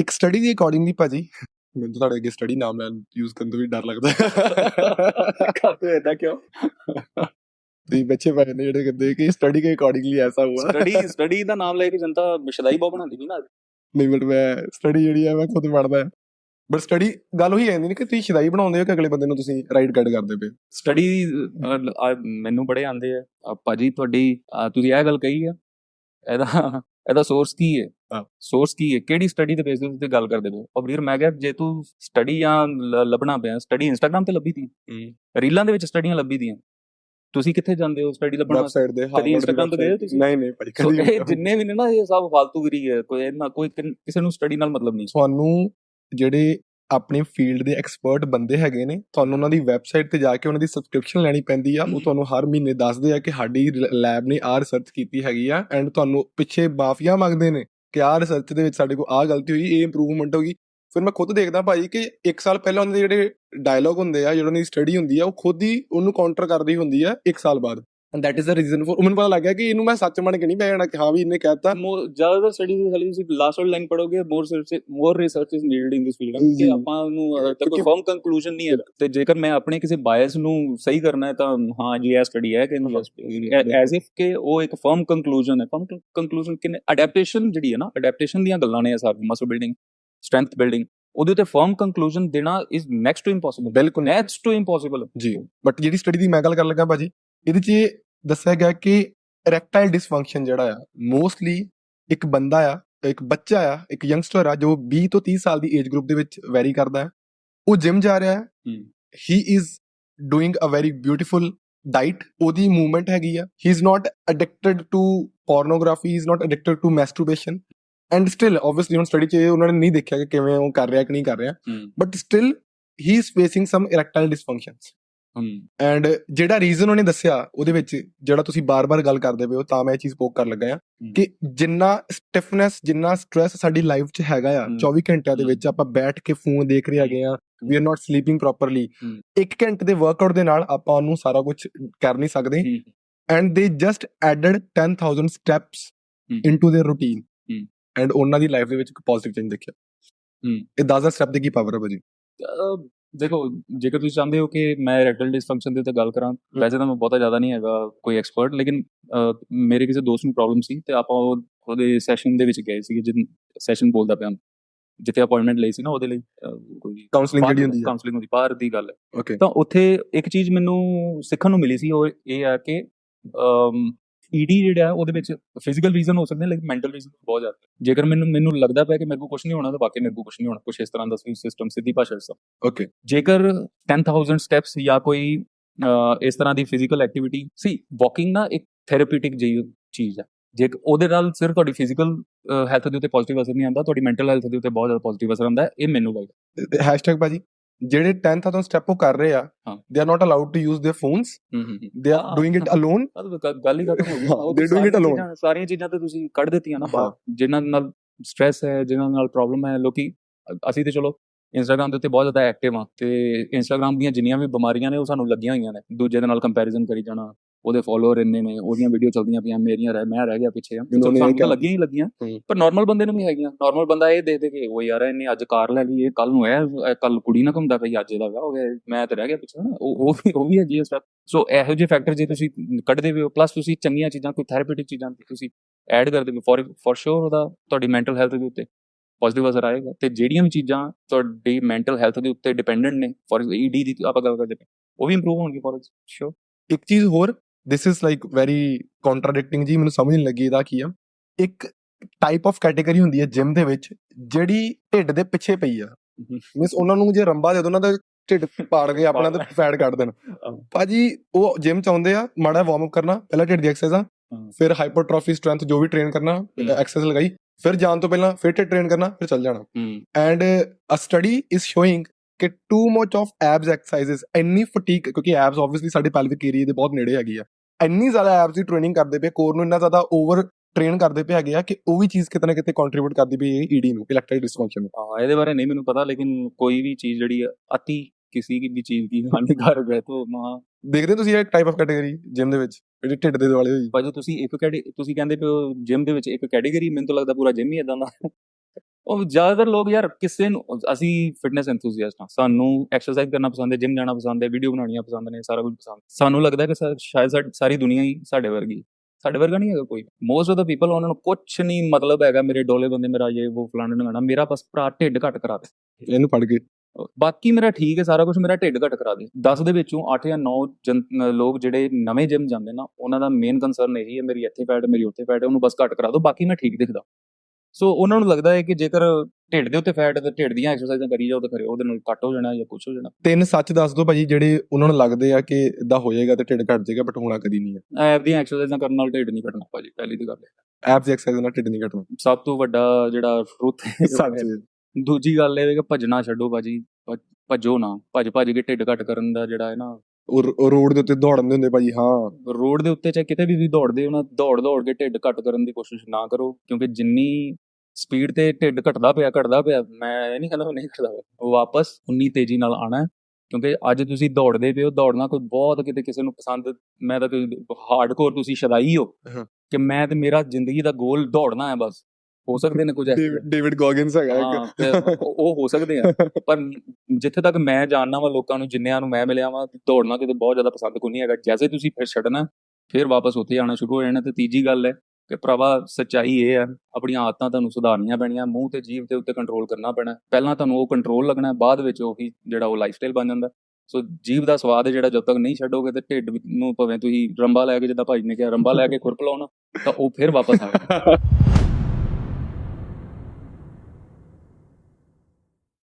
ਇੱਕ ਸਟੱਡੀ ਦੀ ਅਕੋਰਡਿੰਗਲੀ ਭਾਜੀ। ਮੈਨੂੰ ਤਾਂ ਤੁਹਾਡੇ ਅੱਗੇ ਸਟੱਡੀ ਨਾਮ ਲੈਣ ਯੂਜ਼ ਕਰਨ ਤੋਂ ਵੀ ਡਰ ਲੱਗਦਾ। ਕਾਹਤੇ ਇਦਾਂ ਕਿਉਂ? ਤੁਸੀਂ ਬੱਚੇ ਪਏ ਨੇ ਜਿਹੜੇ ਕਹਿੰਦੇ ਕਿ ਸਟੱਡੀ ਕੇ ਅਕੋਰਡਿੰਗਲੀ ਐਸਾ ਹੁਆ ਸਟੱਡੀ ਸਟੱਡੀ ਦਾ ਨਾਮ ਲੈ ਕੇ ਜਨਤਾ ਸ਼ਦਾਈ ਬਹੁਤ ਬਣਾਉਂਦੀ ਨਹੀਂ ਨਾ ਨਹੀਂ ਬਟ ਮੈਂ ਸਟੱਡੀ ਜਿਹੜੀ ਹੈ ਮੈਂ ਖੁਦ ਪੜਦਾ ਬਟ ਸਟੱਡੀ ਗੱਲ ਉਹੀ ਆਉਂਦੀ ਨਹੀਂ ਕਿ ਤੁਸੀਂ ਸ਼ਿਦਾਈ ਬਣਾਉਂਦੇ ਹੋ ਕਿ ਅਗਲੇ ਬੰਦੇ ਨੂੰ ਤੁਸੀਂ ਰਾਈਟ ਗਾਈਡ ਕਰਦੇ ਪਏ ਸਟੱਡੀ ਮੈਨੂੰ ਬੜੇ ਆਂਦੇ ਆ। ਭਾਜੀ ਤੁਹਾਡੀ ਤੁਸੀਂ ਇਹ ਗੱਲ ਕਹੀ ਆ। ਇਹਦਾ ਇਹਦਾ ਸੋਰਸ ਕੀ ਹਾਂ। ਸੋਰਸ ਕੀ ਹੈ? ਕਿਹੜੀ ਸਟੱਡੀ ਦੇ ਬੇਸ ਤੇ ਗੱਲ ਕਰਦੇ ਹੋ? ਅਬਰੀਰ ਮੈਂ ਕਿਹਾ ਜੇ ਤੂੰ ਸਟੱਡੀ ਜਾਂ ਲੱਭਣਾ ਪਿਆ ਸਟੱਡੀ ਇੰਸਟਾਗ੍ਰam ਤੇ ਲੱਭੀ ਤੀ? ਰੀਲਾਂ ਦੇ ਵਿੱਚ ਸਟੱਡੀਆਂ ਲੱਭੀ ਦੀਆਂ ਤੁਸੀਂ ਕਿੱਥੇ ਜਾਂਦੇ ਹੋ ਸਟੱਡੀ ਲੱਭਣ ਵੈਬਸਾਈਟ ਦੇ ਹਾਂ ਇੰਸਟਾਗ੍ਰam ਤੇ ਗਏ ਤੁਸੀਂ? ਨਹੀਂ ਨਹੀਂ ਭਾਜੀ ਕਦੀ ਜਿੰਨੇ ਵੀ ਨੇ ਨਾ ਇਹ ਸਭ ਫालतूਗਰੀ ਹੈ। ਕੋਈ ਇਹਨਾਂ ਕੋਈ ਕਿਸੇ ਨੂੰ ਸਟੱਡੀ ਨਾਲ ਮਤਲਬ ਨਹੀਂ। ਤੁਹਾਨੂੰ ਜਿਹੜੇ ਆਪਣੇ ਫੀਲਡ ਦੇ ਐਕਸਪਰਟ ਬੰਦੇ ਹੈਗੇ ਨੇ ਤੁਹਾਨੂੰ ਉਹਨਾਂ ਦੀ ਵੈਬਸਾਈਟ ਤੇ ਜਾ ਕੇ ਉਹਨਾਂ ਦੀ ਸਬਸਕ੍ਰਿਪਸ਼ਨ ਲੈਣੀ ਪੈਂਦੀ ਆ। ਉਹ ਤੁਹਾਨੂੰ ਹਰ ਮਹੀਨੇ ਦੱਸਦੇ ਆ ਕਿ ਸਾਡੀ ਲੈਬ ਨੇ ਆ ਰਿਸਰਚ ਕੀਤੀ ਹੈਗੀ ਆ। ਐਂਡ ਤੁਹਾਨੂੰ ਪਿੱਛੇ ਮਾਫੀਆ ਮੰਗਦੇ ਨੇ। ਕਿ ਆਹ ਰਿਸਰਚ ਦੇ ਵਿੱਚ ਸਾਡੇ ਕੋਲ ਆਹ ਗਲਤੀ ਹੋਈ, ਇਹ ਇੰਪਰੂਵਮੈਂਟ ਹੋਗੀ ਫਿਰ ਮੈਂ ਖੁਦ ਦੇਖਦਾ ਭਾਈ ਕਿ 1 ਸਾਲ ਪਹਿਲਾਂ ਉਹਨਾਂ ਦੇ ਜਿਹੜੇ ਡਾਇਲੌਗ ਹੁੰਦੇ ਆ, ਜਿਹੜਾ ਦੀ ਸਟੱਡੀ ਹੁੰਦੀ ਆ, ਉਹ ਖੁਦ ਹੀ ਉਹਨੂੰ ਕਾਊਂਟਰ ਕਰਦੀ ਹੁੰਦੀ ਆ 1 ਸਾਲ ਬਾਅਦ। And that is the reason for ਮੈਨੂੰ ਪਤਾ ਲੱਗ ਗਿਆ ਕਿ ਇਹਨੂੰ ਮੈਂ ਸੱਚ ਮੰਨ ਕੇ ਨਹੀਂ ਬਹਿ ਜਾਣਾ ਕਿ ਹਾਂ ਵੀ ਇਹਨੇ ਕਹਿਤਾ ਜ਼ਿਆਦਾਤਰ ਸਟੱਡੀ ਦੀ ਖਾਲੀ ਤੁਸੀਂ ਲਾਸਟ ਵਾਲੀ line ਪੜੋਗੇ more research more research is needed in this field ਕਿ। ਆਪਾਂ ਨੂੰ ਅਹ, ਤਾਂ ਕੋਈ ਫਰਮ ਕੰਕਲੂਜਨ ਨਹੀਂ ਹੈ ਤੇ ਜੇਕਰ ਮੈਂ ਆਪਣੇ ਕਿਸੇ ਬਾਇਸ ਨੂੰ ਸਹੀ ਕਰਨਾ ਹੈ ਤਾਂ ਹਾਂ ਜੀ ਇਹ ਸਟੱਡੀ ਹੈ ਕਿ। ਐਜ਼ ਇਫ ਕਿ ਉਹ ਇੱਕ ਫਰਮ ਕੰਕਲੂਜਨ ਹੈ। ਫਰਮ ਕੰਕਲੂਜਨ ਕਿ ਅਡੈਪਟੇਸ਼ਨ ਜਿਹੜੀ ਹੈ ਨਾ ਅਡੈਪਟੇਸ਼ਨ ਦੀਆਂ ਗੱਲਾਂ ਨੇ ਸਾਰੀ ਮਸਲ ਬਿਲਡਿੰਗ ਸਟਰੈਂਥ ਬਿਲਡਿੰਗ ਉਹਦੇ ਉੱਤੇ ਫਰਮ ਕੰਕਲੂਜਨ ਦੇਣਾ ਇਜ਼ ਨੈਕਸਟ ਟੂ ਇੰਪੋਸੀਬਲ ਬਿਲਕੁਲ। ਨੈਕਸਟ ਟੂ ਇੰਪੋਸੀਬਲ ਜੀ। ਬਟ ਜਿਹੜੀ ਸਟੱਡੀ ਦੀ ਮੈਂ ਗੱਲ ਕਰਨ ਲੱਗਾ ਭਾਜੀ ਇਹਦੇ 'ਚ ਦੱਸਿਆ ਗਿਆ ਕਿ ਇਰੈਕਟਾਈਲ ਡਿਸਫੰਕਸ਼ਨ ਜਿਹੜਾ ਆ ਮੋਸਟਲੀ ਇੱਕ ਬੰਦਾ ਆ ਇੱਕ ਬੱਚਾ ਆ ਇੱਕ ਯੰਗਸਟਰ ਆ ਜੋ 20 ਤੋਂ 30 ਸਾਲ ਦੀ ਏਜ ਗਰੁੱਪ ਦੇ ਵਿੱਚ ਵੈਰੀ ਕਰਦਾ ਹੈ। ਉਹ ਜਿਮ ਜਾ ਰਿਹਾ ਹੈ। He. Is doing a very beautiful diet ਉਹਦੀ ਮੂਵਮੈਂਟ ਹੈਗੀ ਆ। He is not addicted to pornography is not addicted to masturbation and still obviously ਹੁਣ ਸਟੱਡੀ 'ਚ ਉਹਨਾਂ ਨੇ ਨਹੀਂ ਦੇਖਿਆ ਕਿ ਕਿਵੇਂ ਉਹ ਕਰ ਰਿਹਾ ਕਿ ਨਹੀਂ ਕਰ ਰਿਹਾ। But still he is facing some erectile dysfunctions and ਜਿਹੜਾ ਰੀਜ਼ਨ ਉਹਨੇ ਦੱਸਿਆ ਉਹਦੇ ਵਿੱਚ ਜਿਹੜਾ ਤੁਸੀਂ ਬਾਰ-ਬਾਰ ਗੱਲ ਕਰਦੇ ਪਏ ਹੋ ਤਾਂ ਮੈਂ ਇਹ ਚੀਜ਼ ਪੋਕ ਕਰਨ ਲੱਗਾ ਆ ਕਿ ਜਿੰਨਾ ਸਟਿਫਨੈਸ ਜਿੰਨਾ ਸਟ्रेस ਸਾਡੀ ਲਾਈਫ 'ਚ ਹੈਗਾ ਆ 24 ਘੰਟਿਆਂ ਦੇ ਵਿੱਚ ਆਪਾਂ ਬੈਠ ਕੇ ਫੋਨ ਦੇਖ ਰਹੇ ਹੈਗੇ ਆ we are not sleeping properly 1 ਘੰਟੇ ਦੇ ਵਰਕਆਊਟ ਦੇ ਨਾਲ ਆਪਾਂ ਉਹਨੂੰ ਸਾਰਾ ਕੁਝ ਕਰ ਨਹੀਂ ਸਕਦੇ। And they just added 10000 steps into their routine and ਉਹਨਾਂ ਦੀ ਲਾਈਫ ਦੇ ਵਿੱਚ ਇੱਕ ਪੋਜ਼ਿਟਿਵ ਚੇਂਜ ਦੇਖਿਆ। ਇਹ 10000 ਸਟੈਪ ਦੀ ਕੀ ਪਾਵਰ ਹੈ ਭਾਜੀ? ਦੇਖੋ ਜੇਕਰ ਤੁਸੀਂ ਚਾਹੁੰਦੇ ਹੋ ਕਿ ਮੈਂ ਰੈਕਟਲ ਡਿਸਫੰਕਸ਼ਨ ਦੇ ਉੱਤੇ ਗੱਲ ਕਰਾਂ ਵੈਸੇ ਤਾਂ ਮੈਂ ਬਹੁਤਾ ਜ਼ਿਆਦਾ ਨਹੀਂ ਹੈਗਾ ਕੋਈ ਐਕਸਪਰਟ ਲੇਕਿਨ ਮੇਰੇ ਕਿਸੇ ਦੋਸਤ ਨੂੰ ਪ੍ਰੋਬਲਮ ਸੀ ਤੇ ਆਪਾਂ ਉਹ- ਉਹਦੇ ਸੈਸ਼ਨ ਦੇ ਵਿੱਚ ਗਏ ਸੀਗੇ ਜਿਨ ਸੈਸ਼ਨ ਬੋਲਦਾ ਪਿਆ ਜਿੱਥੇ ਅਪਾਇੰਟਮੈਂਟ ਲਈ ਸੀ ਨਾ ਉਹਦੇ ਲਈ ਕੋਈ ਕਾਉਂਸਲਿੰਗ ਜਿਹੜੀ ਹੁੰਦੀ ਹੈ ਕਾਉਂਸਲਿੰਗ ਹੁੰਦੀ ਬਾਹਰ ਦੀ ਗੱਲ ਹੈ। ਤਾਂ ਉੱਥੇ ਇੱਕ ਚੀਜ਼ ਮੈਨੂੰ ਸਿੱਖਣ ਨੂੰ ਮਿਲੀ ਸੀ ਉਹ ਇਹ ਆ ਕਿ ਈਡੀ ਜਿਹੜਾ ਹੈ, ਉਹਦੇ ਵਿੱਚ ਫਿਜ਼ੀਕਲ ਰੀਜ਼ਨ ਹੋ ਸਕਦੇ ਨੇ ਲੇਕਿਨ ਮੈਂਟਲ ਰੀਜ਼ਨ ਬਹੁਤ ਜ਼ਿਆਦਾ। ਜੇਕਰ ਮੈਨੂੰ ਮੈਨੂੰ ਲੱਗਦਾ ਪਿਆ ਕਿ ਮੇਰੇ ਕੋਲ ਕੁਝ ਨਹੀਂ ਹੋਣਾ ਤਾਂ ਬਾਕੀ ਮੇਰੇ ਕੋਲ ਕੁਝ ਨਹੀਂ ਹੋਣਾ। ਕੁਝ ਇਸ ਤਰ੍ਹਾਂ ਦਾ ਸਿਸਟਮ ਸਿੱਧੀ ਭਾਸ਼ਾ ਵਿੱਚ ਓਕੇ ਜੇਕਰ 10000 ਸਟੈਪਸ ਜਾਂ ਕੋਈ ਇਸ ਤਰ੍ਹਾਂ ਦੀ ਫਿਜ਼ੀਕਲ ਐਕਟੀਵਿਟੀ ਸੀ ਵਾਕਿੰਗ ਨਾ ਇੱਕ ਥੈਰੇਪਿਊਟਿਕ ਜਿਹੀ ਚੀਜ਼ ਹੈ। ਜੇ ਉਹਦੇ ਨਾਲ ਸਿਰਫ ਤੁਹਾਡੀ ਫਿਜ਼ੀਕਲ ਹੈਲਥ ਦੇ ਉੱਤੇ ਪੋਜ਼ਿਟਿਵ ਅਸਰ ਨਹੀਂ ਆਉਂਦਾ ਤੁਹਾਡੀ ਮੈਂਟਲ ਹੈਲਥ ਦੇ ਉੱਤੇ ਬਹੁਤ ਜ਼ਿਆਦਾ ਪੋਜ਼ਿਟਿਵ ਅਸਰ ਆਉਂਦਾ ਇਹ ਮੈਨੂੰ ਲੱਗਦਾ। ਹੈਸ਼ਟੈਗ ਭਾਜੀ? ਜਿਹੜੇ 10000 ਸਟੈਪ ਉਹ ਕਰ ਰਹੇ ਆ ਹਾਂ। They are not allowed to use their phones hmm hmm hmm they are ਹਾਂ, ਡੂਇੰਗ ਇਟ ਹਾਂ। ਅਲੋਨ ਮਤਲਬ ਗ- ਗੱਲ ਹੀ ਖਤਮ ਹੋ ਗਈ ਹਾਂ, ਉਹ they're doing it ਸਾਰੀਆਂ alone. ਚੀਜ਼ਾਂ- ਸਾਰੀਆਂ ਚੀਜ਼ਾਂ ਤੇ ਤੁਸੀਂ ਕੱਢ ਦਿੱਤੀਆਂ ਨਾ ਹਾਂ। ਬਾਹਰ ਜਿਨ੍ਹਾਂ ਨਾਲ ਸਟ੍ਰੈਸ ਹੈ ਜਿਨ੍ਹਾਂ ਨਾਲ ਪ੍ਰੋਬਲਮ ਹੈ ਲੋਕੀ ਅ- ਅਸੀਂ ਤੇ ਚਲੋ ਇੰਸਟਾਗ੍ਰam ਦੇ ਉੱਤੇ ਬਹੁਤ ਜ਼ਿਆਦਾ ਐਕਟਿਵ ਆ ਤੇ ਇੰਸਟਾਗ੍ਰam ਦੀਆਂ ਜਿੰਨੀਆਂ ਵੀ ਬਿਮਾਰੀਆਂ ਨੇ ਉਹ ਸਾਨੂੰ ਲੱਗੀਆਂ ਹੋਈਆਂ ਨੇ ਦੂਜੇ ਦੇ ਨਾਲ ਕੰਪੈਰੀਜ਼ਨ ਕਰੀ ਜਾਣਾ ਉਹਦੇ ਫਾਲੋਅਰ ਇੰਨੇ ਨੇ ਉਹਦੀਆਂ ਵੀਡੀਓ ਚਲਦੀਆਂ ਪਈਆਂ ਮੇਰੀਆਂ ਰਹਿ ਮੈਂ ਰਹਿ ਗਿਆ ਪਿੱਛੇ। ਮੈਨੂੰ ਨਹੀਂ ਲੱਗੀਆਂ ਹੀ ਲੱਗੀਆਂ ਪਰ ਨਾਰਮਲ ਬੰਦੇ ਨੂੰ ਵੀ ਹੈਗੀਆਂ। ਨਾਰਮਲ ਬੰਦਾ ਇਹ ਦੇਖਦੇ ਕਿ ਉਹ ਯਾਰ ਇਹਨੇ ਅੱਜ ਕਾਰ ਲੈ ਲਈ ਇਹ ਕੱਲ ਨੂੰ ਹੈ ਕੱਲ ਕੁੜੀ ਨਾ ਘੁੰਮਦਾ ਪਈ ਅੱਜ ਇਹਦਾ ਵਿਆਹ ਹੋ ਗਿਆ ਮੈਂ ਤੇ ਰਹਿ ਗਿਆ ਪਿੱਛੇ ਉਹ ਉਹ ਵੀ ਹੈਗੀ ਸਟੈਪ ਸੋ ਇਹੋ ਜਿਹੇ ਫੈਕਟਰ ਜੇ ਤੁਸੀਂ ਕੱਢਦੇ ਹੋ ਪਲੱਸ ਤੁਸੀਂ ਚੰਗੀਆਂ ਚੀਜ਼ਾਂ ਕੋਈ ਥੈਰੇਪਿਊਟਿਕ ਚੀਜ਼ਾਂ ਤੁਸੀਂ ਐਡ ਕਰਦੇ ਹੋ ਫॉर ਫॉर ਸ਼ੋਰ ਉਹਦਾ ਤੁਹਾਡੀ ਮੈਂਟਲ ਹੈਲਥ ਦੇ ਉੱਤੇ ਪੋਜ਼ਿਟਿਵ ਅਸਰ ਆਏਗਾ। ਤੇ ਜਿਹੜੀਆਂ ਵੀ ਚੀਜ਼ਾਂ ਤੁਹਾਡੀ ਮੈਂਟਲ ਹੈਲਥ ਦੇ ਉੱਤੇ ਡਿਪੈਂਡੈਂਟ ਨੇ ਫॉर ਈਡੀ ਦੀ ਆਪਾਂ ਗੱਲ ਕਰਦੇ ਪਏ ਉਹ ਵੀ ਇੰਪਰੂਵ ਹੋਣਗੇ ਫॉर ਸ਼ੋਰ ਇੱਕ ਚੀਜ਼ ਹੋਰ this is like very contradicting ਜੀ ਮੈਨੂੰ ਸਮਝ ਨਹੀਂ ਲੱਗੀ ਇਹਦਾ ਕੀ ਆ। ਇੱਕ ਟਾਈਪ ਆਫ ਕੈਟਾਗਰੀ ਹੁੰਦੀ ਹੈ ਜਿਮ ਦੇ ਵਿੱਚ ਜਿਹੜੀ ਢਿੱਡ ਦੇ ਪਿੱਛੇ ਪਈ ਆ। ਮੀਨਸ ਉਹਨਾਂ ਨੂੰ ਜੇ ਰੰਬਾ ਦੇ ਦੋ ਉਹਨਾਂ ਦਾ ਢਿੱਡ ਪਾੜ ਕੇ ਆਪਣਾ ਤੇ ਫੈਟ ਕੱਢ ਦੇਣ। ਭਾਜੀ ਉਹ ਜਿਮ ਚ ਆਉਂਦੇ ਆ ਮਾੜਾ ਵਾਰਮ ਅਪ ਕਰਨਾ ਪਹਿਲਾਂ ਢਿੱਡ ਦੀ ਐਕਸਰਸਾਈਜ਼। ਫਿਰ ਹਾਈਪਰਟ੍ਰੋਫੀ ਸਟਰੈਂਥ ਜੋ ਵੀ ਟ੍ਰੇਨ ਕਰਨਾ ਐਕਸਰਸਾਈਜ਼ ਲਗਾਈ ਫਿਰ ਜਾਣ ਤੋਂ ਪਹਿਲਾਂ ਫਿਰ ਢਿੱਡ ਟ੍ਰੇਨ ਕਰਨਾ ਫਿਰ ਚੱਲ ਜਾਣਾ। uh, a study is showing ਕਿ too much of abs exercises ਇੰਨੀ fatigue ਕਿਉਂਕਿ abs obviously ਸਾਡੇ pelvic area ਦੇ ਬਹੁਤ ਨੇੜੇ ਹੈਗੀ ਆ ਇੰਨੀ ਜ਼ਿਆਦਾ abs ਦੀ ਟ੍ਰੇਨਿੰਗ ਕਰਦੇ ਪਏ ਕੋਰ ਨੂੰ ਇੰਨਾ ਜ਼ਿਆਦਾ ਓਵਰ ਟ੍ਰੇਨ ਕਰਦੇ ਪਏ ਹੈਗੇ ਆ ਕਿ ਉਹ ਵੀ ਚੀਜ਼ ਕਿਤੇ ਨਾ ਕਿਤੇ ਕੰਟਰੀਬਿਊਟ ਕਰਦੀ ਹੈ ਈਡੀ ਨੂੰ ਇਲੈਕਟ੍ਰਾਈਟ ਡਿਸਫੰਕਸ਼ਨ ਨੂੰ। ਹਾਂ ਇਹਦੇ ਬਾਰੇ ਨਹੀਂ ਮੈਨੂੰ ਪਤਾ ਲੇਕਿਨ ਕੋਈ ਵੀ ਚੀਜ਼ ਜਿਹੜੀ ਅਤੀ ਕਿਸੇ ਵੀ ਚੀਜ਼ ਦੀ ਹਾਨੀਕਾਰਕ ਹੈ ਤਾਂ ਮਾਂ ਦੇਖਦੇ ਤੁਸੀਂ ਇਹ ਟਾਈਪ ਆਫ ਕੈਟਾਗਰੀ ਜਿਮ ਦੇ ਵਿੱਚ ਜਿਹੜੀ ਢਿੱਡ ਦੇ ਦੁਆਲੇ ਹੋਈ। ਭਾਜੀ ਤੁਸੀਂ ਇੱਕ ਕੈਟੇ ਤੁਸੀਂ ਕਹਿੰਦੇ ਪਿਓ ਜਿਮ ਦੇ ਵਿੱਚ ਇੱਕ ਕੈਟਾਗਰੀ ਮੈਨੂੰ ਤਾਂ ਲੱਗਦਾ ਪੂਰਾ ਜਿਮ ਹੀ ਇਦਾਂ ਦਾ। ਉਹ ਜ਼ਿਆਦਾਤਰ ਲੋਕ ਯਾਰ ਕਿਸੇ ਨੂੰ ਅਸੀਂ ਫਿਟਨੈਸ ਐਂਥੂਸੀਆਸਟ ਹਾਂ। ਸਾਨੂੰ ਐਕਸਰਸਾਈਜ਼ ਕਰਨਾ ਪਸੰਦ ਹੈ ਜਿਮ ਜਾਣਾ ਪਸੰਦ ਹੈ ਵੀਡੀਓ ਬਣਾਉਣੀਆਂ ਪਸੰਦ ਨੇ ਸਾਰਾ ਕੁਝ ਪਸੰਦ। ਸਾਨੂੰ ਲੱਗਦਾ ਕਿ ਸ਼ਾਇਦ ਸਾਰੀ ਦੁਨੀਆ ਹੀ ਸਾਡੇ ਵਰਗੀ। ਸਾਡੇ ਵਰਗਾ ਨਹੀਂ ਹੈਗਾ ਕੋਈ। ਮੋਸਟ ਆਫ ਦਾ ਪੀਪਲ ਉਹਨਾਂ ਨੂੰ ਕੁਝ ਨਹੀਂ ਮਤਲਬ ਹੈਗਾ ਮੇਰੇ ਡੋਲੇ ਬੰਦੇ ਮੇਰਾ ਇਹ ਉਹ ਫਲਾਣਾ ਢਿਮਕਾਣਾ ਮੇਰਾ ਬਸ ਭਰਾ ਢਿੱਡ ਘੱਟ ਕਰਾ ਦੇ। ਇਹਨੂੰ ਫੜ ਕੇ। ਬਾਕੀ ਮੇਰਾ ਠੀਕ ਹੈ ਸਾਰਾ ਕੁਝ ਮੇਰਾ ਢਿੱਡ ਘੱਟ ਕਰਾ ਦੇ। 10 ਦੇ ਵਿੱਚੋਂ 8 ਜਾਂ 9 ਲੋਕ ਜਿਹੜੇ ਨਵੇਂ ਜਿਮ ਜਾਂਦੇ ਨਾ ਉਹਨਾਂ ਦਾ ਮੇਨ ਕੰਸਰਨ ਇਹੀ ਹੈ ਮੇਰੀ ਇੱਥੇ ਫੈਟ ਮੇਰੀ ਉੱਥੇ ਫੈਟ ਉਹਨੂੰ ਬਸ ਘੱਟ ਕਰਾ ਦਿਓ। ਬਾਕੀ ਮੈਂ ਠੀਕ ਦਿਖਦਾ। ਸੋ ਉਹਨਾਂ ਨੂੰ ਲੱਗਦਾ ਹੈ ਕਿ ਜੇਕਰ ਢਿੱਡ ਦੇ ਉੱਤੇ ਫੈਟ ਤੇ ਢਿੱਡ ਦੀਆਂ ਐਕਸਰਸਾਈਜ਼ਾਂ ਕਰੀ ਜਾਓ ਤਾਂ ਕਰੇ ਉਹਦੇ ਨਾਲ ਘੱਟ ਹੋ ਜਾਣਾ ਜਾਂ ਕੁਝ ਹੋ ਜਾਣਾ। ਤਿੰਨ ਸੱਚ ਦੱਸ ਦਿਓ ਭਾਜੀ ਜਿਹੜੇ ਉਹਨਾਂ ਨੂੰ ਲੱਗਦੇ ਆ ਕਿ ਇਦਾਂ ਹੋ ਜਾਏਗਾ ਤੇ ਢਿੱਡ ਘਟ ਜਾਏਗਾ ਬਟ ਹੋਣਾ ਕਦੀ ਨਹੀਂ ਹੈ ਐਪ ਦੀਆਂ ਐਕਸਰਸਾਈਜ਼ਾਂ ਕਰਨ ਨਾਲ ਢਿੱਡ ਨਹੀਂ ਘਟਣਾ ਭਾਜੀ ਪਹਿਲੀ ਦੀ ਗੱਲ ਹੈ। ਐਪਸ ਦੀ ਐਕਸਰਸਾਈਜ਼ ਨਾਲ ਢਿੱਡ ਨਹੀਂ ਘਟਣਾ। ਸਭ ਤੋਂ ਵੱਡਾ ਜਿਹੜਾ ਟਰੂਥ ਸੱਚ। ਦੂਜੀ ਗੱਲ ਇਹ ਹੈ ਕਿ ਭੱਜਣਾ ਛੱਡੋ ਭੱਜ- ਭੱਜੋ ਨਾ। ਭੱਜ ਭੱਜ ਕੇ ਢਿੱਡ ਘੱਟ ਕਰਨ ਦਾ ਜਿਹੜਾ ਹੈ ਨਾ ਉਹ ਰੋਡ ਦੇ ਉੱਤੇ ਦੌੜਨ ਦੇ ਹੁੰਦੇ ਭਾਜੀ ਹਾਂ। ਰੋਡ ਦੇ ਉੱਤੇ ਚਾਹੇ ਕਿਤੇ ਵੀ ਵੀ ਦੌੜਦੇ ਹੋ ਨਾ ਦੌੜ ਦੌੜ ਕੇ ਢਿੱਡ ਘੱਟ ਕਰਨ ਦੀ ਕੋਸ਼ਿਸ਼ ਨਾ ਕਰੋ ਕਿਉਂਕਿ ਜਿੰਨੀ ਸਪੀਡ ਤੇ ਢਿੱਡ ਘਟਦਾ ਪਿਆ ਘਟਦਾ ਪਿਆ ਮੈਂ ਇਹ ਨਹੀਂ ਕਹਿੰਦਾ ਨਹੀਂ ਘਟਦਾ ਵਾਪਸ ਉਨੀ ਤੇਜ਼ੀ ਨਾਲ ਆਣਾ ਕਿਉਂਕਿ ਅੱਜ ਤੁਸੀਂ ਦੌੜਦੇ ਪਿਓ ਦੌੜਨਾ ਕੋਈ ਬਹੁਤ ਕਿਤੇ ਕਿਸੇ ਨੂੰ ਪਸੰਦ ਮੈਂ ਤਾਂ ਕੋਈ ਹਾਰਡਕੋਰ ਤੁਸੀਂ ਸ਼ਦਾਈ ਹਾਂ। ਕਿ ਮੈਂ ਤੇ ਮੇਰਾ ਜ਼ਿੰਦਗੀ ਦਾ ਗੋਲ ਦੌੜਨਾ ਹੈ ਬਸ। ਹੋ ਸਕਦੇ ਨੇ ਕੁਝ ਐਸੇ। ਡੇਵਿਡ ਗੋਗਿੰਸ ਹੈਗਾ ਤੇ ਉਹ ਹੋ ਸਕਦੇ ਆ। ਪਰ ਜਿੱਥੇ ਤੱਕ ਮੈਂ ਜਾਣਨਾ ਵਾ ਲੋਕਾਂ ਨੂੰ ਜਿੰਨਿਆਂ ਨੂੰ ਮੈਂ ਮਿਲਿਆ ਵਾ ਦੌੜਨਾ ਕਿਤੇ ਬਹੁਤ ਜ਼ਿਆਦਾ ਪਸੰਦ ਕੋਈ ਨਹੀਂ ਹੈਗਾ। ਜੈਸੇ ਤੁਸੀਂ ਫਿਰ ਛੱਡਣਾ ਫਿਰ ਵਾਪਸ ਉੱਥੇ ਆਣਾ ਸ਼ੁਰੂ ਹੋ ਜਾਣਾ। ਤੇ ਤੀਜੀ ਗੱਲ ਹੈ ਕਿ ਭਰਾਵਾ ਸੱਚਾਈ ਇਹ ਹੈ ਆਪਣੀਆਂ ਆਦਤਾਂ ਤੁਹਾਨੂੰ ਸੁਧਾਰਨੀਆਂ ਪੈਣੀਆਂ ਮੂੰਹ ਤੇ ਜੀਭ ਦੇ ਉੱਤੇ ਕੰਟਰੋਲ ਕਰਨਾ ਪੈਣਾ। ਪਹਿਲਾਂ ਤੁਹਾਨੂੰ ਉਹ ਕੰਟਰੋਲ ਲੱਗਣਾ ਬਾਅਦ ਵਿੱਚ ਉਹੀ ਜਿਹੜਾ ਉਹ ਲਾਈਫਸਟਾਈਲ ਬਣ ਜਾਂਦਾ। ਸੋ ਜੀਭ ਦਾ ਸਵਾਦ ਹੈ ਜਿਹੜਾ ਜਦ ਤੱਕ ਨਹੀਂ ਛੱਡੋਗੇ ਤੇ ਢਿੱਡ ਨੂੰ ਭਾਵੇਂ ਤੁਸੀਂ ਰੰਬਾ ਲੈ ਕੇ ਜਿੱਦਾਂ ਭਾਜੀ ਨੇ ਕਿਹਾ ਰੰਬਾ ਲੈ ਕੇ ਖੁਰਪ ਲਾਉਣਾ ਤਾਂ ਉਹ ਫਿਰ ਵਾਪਸ ਆਏਗਾ